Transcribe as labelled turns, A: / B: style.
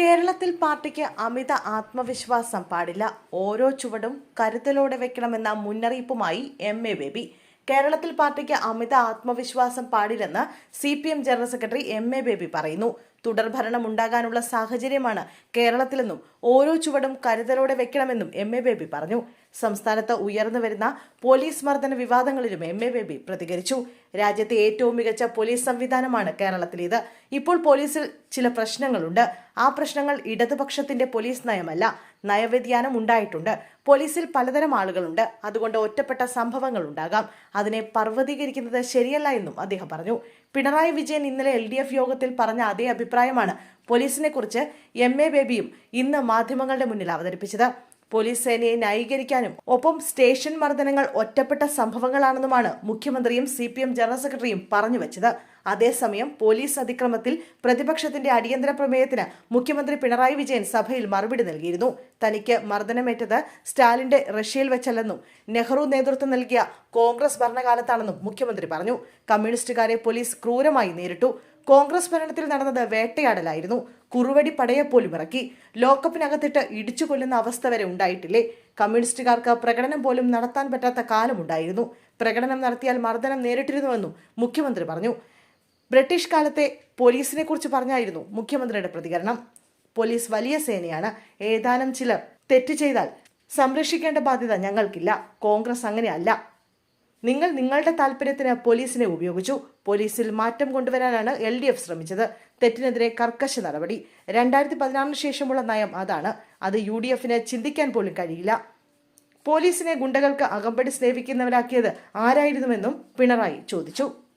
A: കേരളത്തിൽ പാർട്ടിക്ക് അമിത ആത്മവിശ്വാസം പാടില്ല. ഓരോ ചുവടും കരുതലോടെ വെക്കണമെന്ന മുന്നറിയിപ്പുമായി എം എ ബേബി. കേരളത്തിൽ പാർട്ടിക്ക് അമിത ആത്മവിശ്വാസം പാടില്ലെന്ന് C P M general secretary M A Baby പറയുന്നു. തുടർഭരണം ഉണ്ടാകാനുള്ള സാഹചര്യമാണ് കേരളത്തിലെന്നും ഓരോ ചുവടും കരുതലോടെ വെക്കണമെന്നും എം എ ബേബി പറഞ്ഞു. സംസ്ഥാനത്ത് ഉയർന്നു വരുന്ന പോലീസ് മർദ്ദന വിവാദങ്ങളിലും എം എ ബേബി പ്രതികരിച്ചു. രാജ്യത്തെ ഏറ്റവും മികച്ച പോലീസ് സംവിധാനമാണ് കേരളത്തിലേത്. ഇപ്പോൾ പോലീസിൽ ചില പ്രശ്നങ്ങളുണ്ട്. ആ പ്രശ്നങ്ങൾ ഇടതുപക്ഷത്തിന്റെ പോലീസ് നയമല്ല നയവ്യതിയാനം ഉണ്ടായിട്ടുണ്ട്. പോലീസിൽ പലതരം ആളുകളുണ്ട്. അതുകൊണ്ട് ഒറ്റപ്പെട്ട സംഭവങ്ങൾ ഉണ്ടാകാം. അതിനെ പർവതീകരിക്കുന്നത് ശരിയല്ല എന്നും അദ്ദേഹം പറഞ്ഞു. പിണറായി വിജയൻ ഇന്നലെ എൽ ഡി എഫ് യോഗത്തിൽ പറഞ്ഞ അതേ അഭിപ്രായമാണ് പോലീസിനെ കുറിച്ച് എം എ ബേബിയും ഇന്ന് മാധ്യമങ്ങളുടെ മുന്നിൽ അവതരിപ്പിച്ചത്. പോലീസ് സേനയെ ന്യായീകരിക്കാനും ഒപ്പം സ്റ്റേഷൻ മർദ്ദനങ്ങൾ ഒറ്റപ്പെട്ട സംഭവങ്ങളാണെന്നുമാണ് മുഖ്യമന്ത്രിയും സി ജനറൽ സെക്രട്ടറിയും പറഞ്ഞു വെച്ചത്. അതേസമയം പോലീസ് അതിക്രമത്തിൽ പ്രതിപക്ഷത്തിന്റെ അടിയന്തര പ്രമേയത്തിന് മുഖ്യമന്ത്രി പിണറായി വിജയൻ സഭയിൽ മറുപടി നൽകിയിരുന്നു. തനിക്ക് മർദ്ദനമേറ്റത് സ്റ്റാലിന്റെ റഷ്യയിൽ വെച്ചല്ലെന്നും നെഹ്റു നേതൃത്വം നൽകിയ കോൺഗ്രസ് ഭരണകാലത്താണെന്നും മുഖ്യമന്ത്രി പറഞ്ഞു. കമ്മ്യൂണിസ്റ്റുകാരെ പോലീസ് ക്രൂരമായി നേരിട്ടു. കോൺഗ്രസ് ഭരണത്തിൽ നടന്നത് വേട്ടയാടലായിരുന്നു. കുറുവടി പടയെപ്പോലും ഇറക്കി. ലോക്കപ്പിനകത്തിട്ട് ഇടിച്ചു കൊല്ലുന്ന അവസ്ഥ വരെ ഉണ്ടായിട്ടില്ലേ? കമ്മ്യൂണിസ്റ്റുകാർക്ക് പ്രകടനം പോലും നടത്താൻ പറ്റാത്ത കാലമുണ്ടായിരുന്നു. പ്രകടനം നടത്തിയാൽ മർദ്ദനം നേരിട്ടിരുന്നുവെന്നും മുഖ്യമന്ത്രി പറഞ്ഞു. ബ്രിട്ടീഷ് കാലത്തെ പോലീസിനെ കുറിച്ച് പറഞ്ഞായിരുന്നു മുഖ്യമന്ത്രിയുടെ പ്രതികരണം. പോലീസ് വലിയ സേനയാണ്. ഏതാനും ചിലർ തെറ്റ് ചെയ്താൽ സംരക്ഷിക്കേണ്ട ബാധ്യത ഞങ്ങൾക്കില്ല. കോൺഗ്രസ് അങ്ങനെയല്ല. നിങ്ങൾ നിങ്ങളുടെ താല്പര്യത്തിന് പോലീസിനെ ഉപയോഗിച്ചു. പോലീസിൽ മാറ്റം കൊണ്ടുവരാനാണ് എൽ ഡി എഫ് ശ്രമിച്ചത്. തെറ്റിനെതിരെ കർക്കശ നടപടി. രണ്ടായിരത്തി പതിനാറിന് ശേഷമുള്ള നയം അതാണ്. അത് യു ഡി എഫിന് ചിന്തിക്കാൻ പോലും കഴിയില്ല. പോലീസിനെ ഗുണ്ടകൾക്ക് അകമ്പടി സ്നേഹിക്കുന്നവരാക്കിയത് ആരായിരുന്നുവെന്നും പിണറായി ചോദിച്ചു.